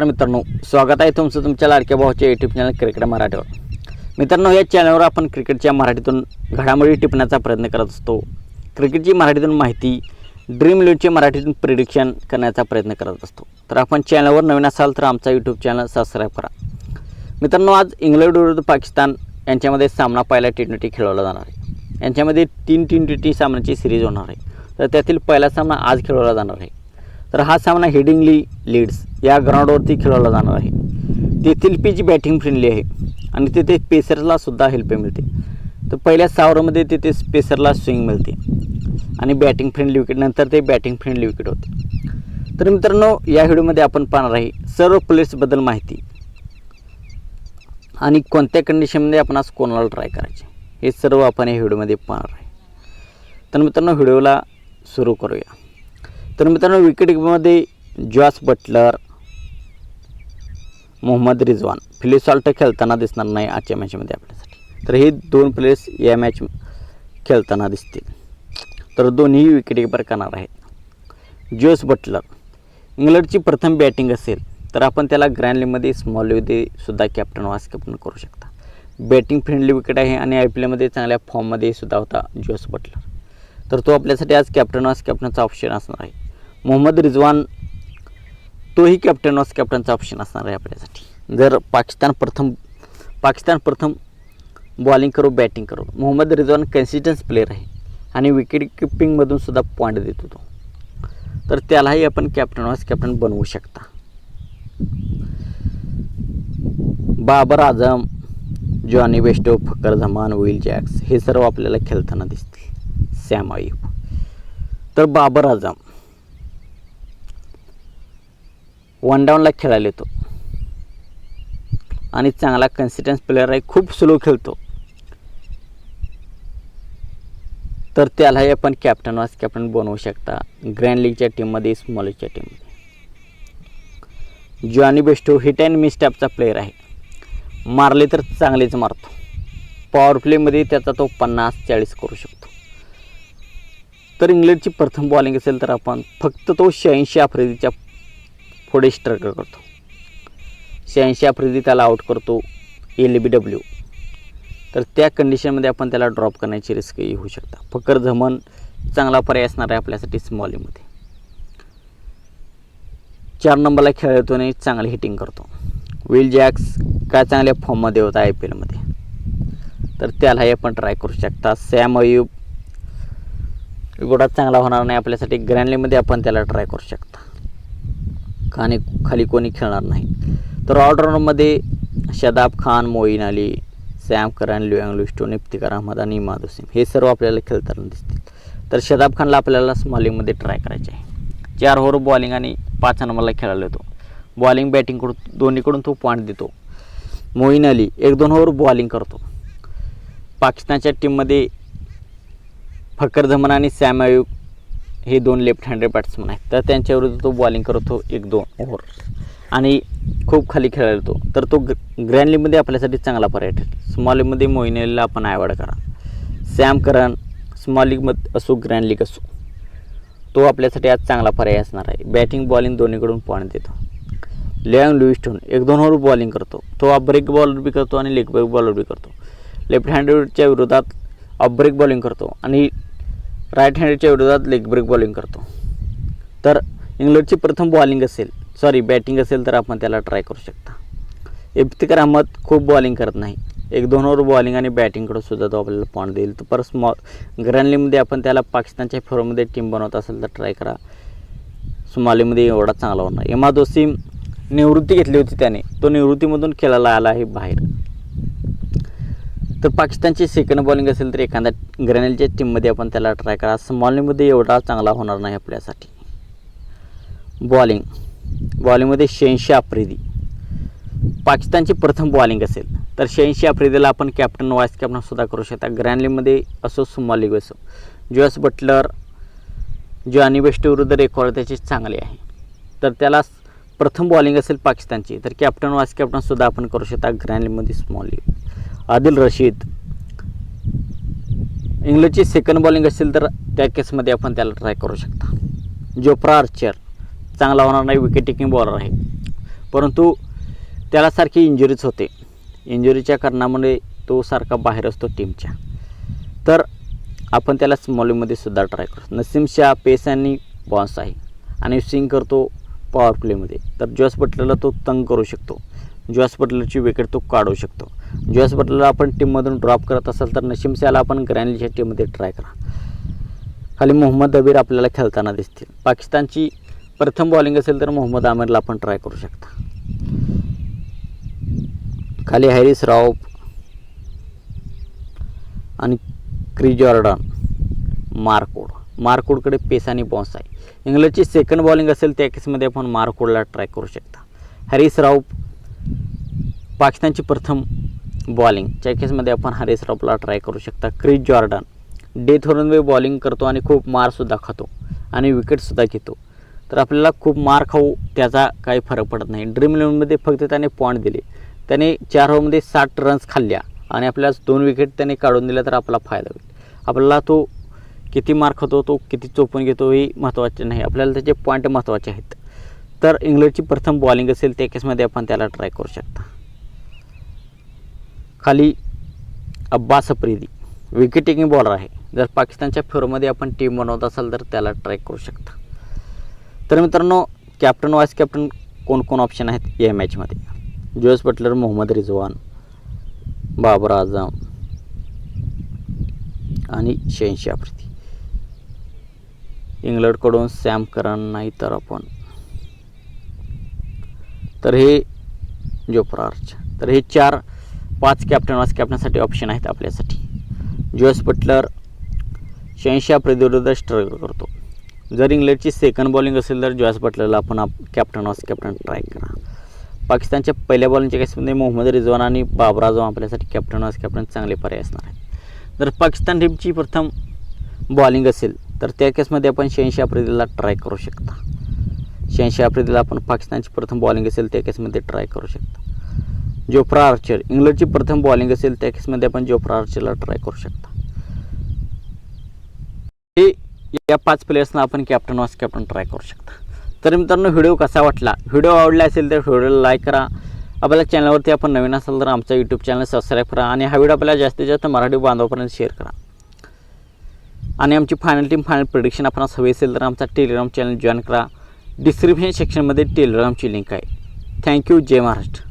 नमस्कार मित्रांनो स्वागत आहे तुमचं तुमच्या लाडक्या भावाच्या यूट्यूब चॅनल क्रिकेट मराठीवर. मित्रांनो या चॅनलवर आपण क्रिकेटच्या मराठीतून घडामोडी टिपण्याचा प्रयत्न करत असतो. क्रिकेटची मराठीतून माहिती ड्रीम लीडचे मराठीतून प्रिडिक्शन करण्याचा प्रयत्न करत असतो. तर आपण चॅनलवर नवीन असाल तर आमचा यूट्यूब चॅनल सबस्क्राईब करा. मित्रांनो आज इंग्लंड विरुद्ध पाकिस्तान यांच्यामध्ये सामना पहिला टी ट्वेंटी खेळवला जाणार आहे. यांच्यामध्ये तीन टी ट्वेंटी सामन्याची सिरीज होणार आहे. तर त्यातील पहिला सामना आज खेळवला जाणार आहे. तर हा सामना हेडिंगली लीड्स या ग्राउंडवरती खेळवला जाणार आहे. तेथील पिच बॅटिंग फ्रेंडली आहे. आणि तिथे पेसरला सुद्धा हेल्प मिळते. तर पहिल्या सावरमध्ये तिथे पेसरला स्विंग मिळते. आणि बॅटिंग फ्रेंडली विकेट नंतर ते बॅटिंग फ्रेंडली विकेट होते. तर मित्रांनो या व्हिडिओमध्ये आपण पाहणार आहे सर्व प्लेयर्सबद्दल माहिती. आणि कोणत्या कंडिशनमध्ये आपण आज कोणाला ट्राय करायचे? हे सर्व आपण या व्हिडिओमध्ये पाहणार आहे. तर मित्रांनो व्हिडिओला सुरू करूया. तर मित्रांनो विकेटमध्ये Jos Buttler Mohammad Rizwan. Phil Salt खेळताना दिसणार नाही आजच्या मॅचमध्ये आपल्यासाठी. तर हे दोन प्लेयर्स या मॅच खेळताना दिसतील. तर दोन्ही विकेटकीपर करणार आहेत. Jos Buttler. इंग्लंडची प्रथम बॅटिंग असेल तर आपण त्याला ग्रँड लीगमध्ये स्मॉल लीगमध्ये सुद्धा कॅप्टन वास कॅप्टन करू शकता. बॅटिंग फ्रेंडली विकेट आहे आणि आय पी एलमध्ये चांगल्या फॉर्ममध्ये सुद्धा होता जोस बटलर. तर तो आपल्यासाठी आज कॅप्टन वास कॅप्टनचा ऑप्शन असणार आहे. मोहम्मद रिजवान तोही कॅप्टन ऑस कॅप्टनचा ऑप्शन असणार आहे आपल्यासाठी. जर पाकिस्तान प्रथम पाकिस्तान प्रथम बॉलिंग करू बॅटिंग करू मोहम्मद रिजवान कन्सिस्टन्स प्लेअर आहे आणि विकेट किपिंगमधून सुद्धा पॉईंट देतो होतो. तर त्यालाही आपण कॅप्टन वास कॅप्टन बनवू शकता. Babar Azam Jonny Bairstow Fakhar Zaman Will Jacks हे सर्व आपल्याला खेळताना दिसतील. सॅम आयुब तर बाबर आझम वन डाऊनला खेळायला येतो. आणि चांगला कन्सिस्टन्स प्लेअर आहे खूप स्लो खेळतो. तर त्यालाही आपण कॅप्टन वाईस कॅप्टन बनवू शकता. ग्रँड लीगच्या टीममध्ये स्मॉल लीगच्या टीममध्ये Jonny Bairstow hit and miss टॅपचा player आहे. मारले तर चांगलेच मारतो. पॉवर प्लेमध्ये त्याचा तो पन्नास चाळीस करू शकतो. तर इंग्लंडची प्रथम बॉलिंग असेल तर आपण फक्त तो शहाऐंशी आफ्रिदीच्या पुढे स्ट्रगल करतो. शहाऐंशी आफ्रिदी त्याला आउट करतो एल बी डब्ल्यू तर त्या कंडिशनमध्ये आपण त्याला ड्रॉप करण्याची रिस्कही होऊ शकता. फकर झमन चांगला पर्याय असणार आहे आपल्यासाठी स्मॉलीमध्ये e चार नंबरला खेळतो आणि चांगली हिटिंग करतो. विल जॅक्स काय चांगल्या फॉर्ममध्ये होता आय पी एलमध्ये तर त्यालाही आपण ट्राय करू शकता. सॅम अयूब एवढा चांगला होणार नाही आपल्यासाठी. ग्रँडलीमध्ये आपण त्याला ट्राय करू शकता. खाने खाली कोणी खेळणार नाही. तर ऑलराऊंडमध्ये शदाब खान मोईन अली सॅम करान लिओंग लुस्टो निफ्तिकार अहमद आणि इमाद हुसेन हे सर्व आपल्याला खेळताना दिसतील. तर शदाब खानला आपल्याला स्मॉलिंगमध्ये ट्राय करायचे आहे. चार ओव्हर बॉलिंग आणि पाच नंबरला खेळायला येतो. बॉलिंग बॅटिंगकडून दोन्हीकडून तो पॉईंट देतो. मोईन अली एक दोन ओव्हर बॉलिंग करतो. पाकिस्तानच्या टीममध्ये फकर धमन आणि सॅम अयूब हे दोन लेफ्ट हँडेड बॅट्समन आहेत. तर त्यांच्याविरुद्ध तो बॉलिंग करतो एक दोन ओव्हर आणि खूप खाली खेळायला येतो. तर तो ग ग्रँड लीगमध्ये आपल्यासाठी चांगला पर्याय ठरेल. स्मॉल लीगमध्ये मोईन आपण आयवाड करा. सॅम करन स्मॉल लीगमध्ये असो ग्रँड लीग असो तो आपल्यासाठी आज चांगला पर्याय असणार आहे. बॅटिंग बॉलिंग दोन्हीकडून पॉईंट देतो. लिओंग लुईस्टोन एक दोन ओव्हर बॉलिंग करतो. तो ऑफ ब्रेक बॉलर बी करतो आणि लेग ब्रेक बॉलर बी करतो. लेफ्ट हँडेडच्या विरोधात ऑफ ब्रेक बॉलिंग करतो. आणि राईट हँडच्या विरोधात लेग ब्रेक बॉलिंग करतो. तर इंग्लंडची प्रथम बॉलिंग असेल सॉरी बॅटिंग असेल तर आपण त्याला ट्राय करू शकता. इफ्तिकार अहमद खूप बॉलिंग करत नाही. एक दोन ओव्हर बॉलिंग आणि बॅटिंगकडं सुद्धा तो आपल्याला पॉईंट देईल. तर परत स्मॉल ग्रँडलीमध्ये आपण त्याला पाकिस्तानच्या फेरोमध्ये टीम बनवत असेल तर ट्राय करा. स्मॉलीमध्ये एवढा चांगला होणार. एमा दोसी निवृत्ती घेतली होती त्याने. तो निवृत्तीमधून खेळायला आला आहे बाहेर. तर पाकिस्तानची सेकंड बॉलिंग असेल तर एखाद्या ग्रॅनेलच्या टीममध्ये आपण त्याला ट्राय करा. स्मॉलिंगमध्ये एवढा चांगला होणार नाही आपल्यासाठी. बॉलिंग बॉलिंगमध्ये शहाऐंशी आफ्रिदी. पाकिस्तानची प्रथम बॉलिंग असेल तर शहाऐंशी आफ्रिदीला आपण कॅप्टन वाईस कॅप्टनसुद्धा करू शकता. ग्रॅनलीमध्ये असो स्मॉल लीग असो. जोस बटलर जॉनी बेस्ट विरुद्ध रेकॉर्ड त्याचे चांगले आहे. तर त्याला प्रथम बॉलिंग असेल पाकिस्तानची. तर कॅप्टन वाईस कॅप्टनसुद्धा आपण करू शकता. ग्रॅनलीमध्ये स्मॉल लीग आदिल रशीद. इंग्लंडची सेकंड बॉलिंग असेल तर त्या केसमध्ये आपण त्याला ट्राय करू शकता. जोफ्रा आर्चर चांगला होणार नाही विकेट टेकिंग बॉलर आहे. परंतु त्याला सारखी इंजुरीच होते. इंजुरीच्या कारणामुळे तो सारखा बाहेर असतो टीमच्या तर आपण त्याला स्मॉलिंगमध्ये सुद्धा ट्राय करू. नसीम शाह पेस आणि बॉन्स आहे. आणि स्विंग करतो पॉवर प्लेमध्ये तर जॉस बटलरला तो तंग करू शकतो. जॉस बटलरची विकेट तो काढू शकतो. जॉस बटलरला आपण टीममधून ड्रॉप करत असाल तर नशीम शाहला आपण ग्रँडलीच्या टीममध्ये ट्राय करा. खाली मोहम्मद अबीर आपल्याला खेळताना दिसतील. पाकिस्तानची प्रथम बॉलिंग असेल तर मोहम्मद आमिरला आपण ट्राय करू शकता. खाली हॅरिस राव आणि क्री जॉर्डन. Mark Wood. मार्कोडकडे पेस आणि बॉन्स आहे. इंग्लंडची सेकंड बॉलिंग असेल त्या केसमध्ये आपण मार्कोडला ट्राय करू शकता. हॅरिस राव पाकिस्तानची प्रथम बॉलिंग. केसमध्ये आपण हॅरिस रावला ट्राय करू शकता. Chris Jordan. डेथ वे बॉलिंग करतो आणि खूप मारसुद्धा खातो आणि विकेटसुद्धा घेतो. तर आपल्याला खूप मार खाऊ त्याचा काही फरक पडत नाही. ड्रीम इलेव्हनमध्ये फक्त त्याने पॉईंट दिले. त्याने चार ओव्हरमध्ये साठ रन्स खाल्ल्या आणि आपल्याला दोन विकेट त्याने काढून दिल्या तर आपला फायदा होईल. आपल्याला तो किती मार खातो तो किती चोपून घेतो हे महत्त्वाचे नाही. आपल्याला त्याचे पॉईंट महत्त्वाचे आहेत. तर इंग्लंडची प्रथम बॉलिंग असेल त्या केसमध्ये आपण त्याला ट्राय करू शकता. खाली Abbas Afridi. Wicket taking bowler आहे. जर पाकिस्तानच्या फेवरमध्ये आपण टीम बनवत असाल तर त्याला ट्राय करू शकता. तर मित्रांनो कॅप्टन वाईस कॅप्टन कोण कोण ऑप्शन आहेत या मॅचमध्ये जोस बटलर मोहम्मद रिजवान बाबर आझम आणि शहनशाह आफ्रिदी इंग्लंडकडून सॅम करन नाही तर आपण. तर हे जोफ्रार्च तर हे चार पाच कॅप्टन वाईस कॅप्टनसाठी ऑप्शन आहेत आपल्यासाठी. जोस बटलर शहनशाह आफ्रिदीविरुद्ध स्ट्रगल करतो. जर इंग्लंडची सेकंड बॉलिंग असेल तर जॉस बटलरला आपण आप कॅप्टन वाईस कॅप्टन ट्राय करा. पाकिस्तानच्या पहिल्या बॉलिंगच्या केसमध्ये मोहम्मद रिजवान आणि बाबर आझम आपल्यासाठी कॅप्टन वाईस कॅप्टन चांगले पर्याय असणार आहेत. जर पाकिस्तान टीमची प्रथम बॉलिंग असेल तर त्या केसमध्ये आपण शहाऐंशी आफ्रिदीला ट्राय करू शकता. शहाऐंशी आफ्रिदीला आपण पाकिस्तानची प्रथम बॉलिंग असेल त्या केसमध्ये ट्राय करू शकता. जोफ्रा आर्चर इंग्लंडची प्रथम बॉलिंग असेल त्या केसमध्ये आपण जोफ्रा आर्चरला ट्राय करू शकता. हे या पाच प्लेयर्सना आपण कॅप्टन वास कॅप्टन ट्राय करू शकता. तर मित्रांनो व्हिडिओ कसा वाटला? व्हिडिओ आवडला असेल तर व्हिडिओला लाईक करा. आपल्या चॅनलवरती आपण नवीन असाल तर आमचा यूट्यूब चॅनल सबस्क्राईब करा आणि हा व्हिडिओ आपल्याला जास्तीत जास्त मराठी बांधवापर्यंत शेअर करा. आणि आमची फायनल टीम फायनल प्रिडिक्शन आपण हवी असेल तर आमचा टेलिग्राम चॅनल जॉईन करा. डिस्क्रिप्शन सेक्शनमध्ये टेलिग्रामची लिंक आहे. थँक्यू जय महाराष्ट्र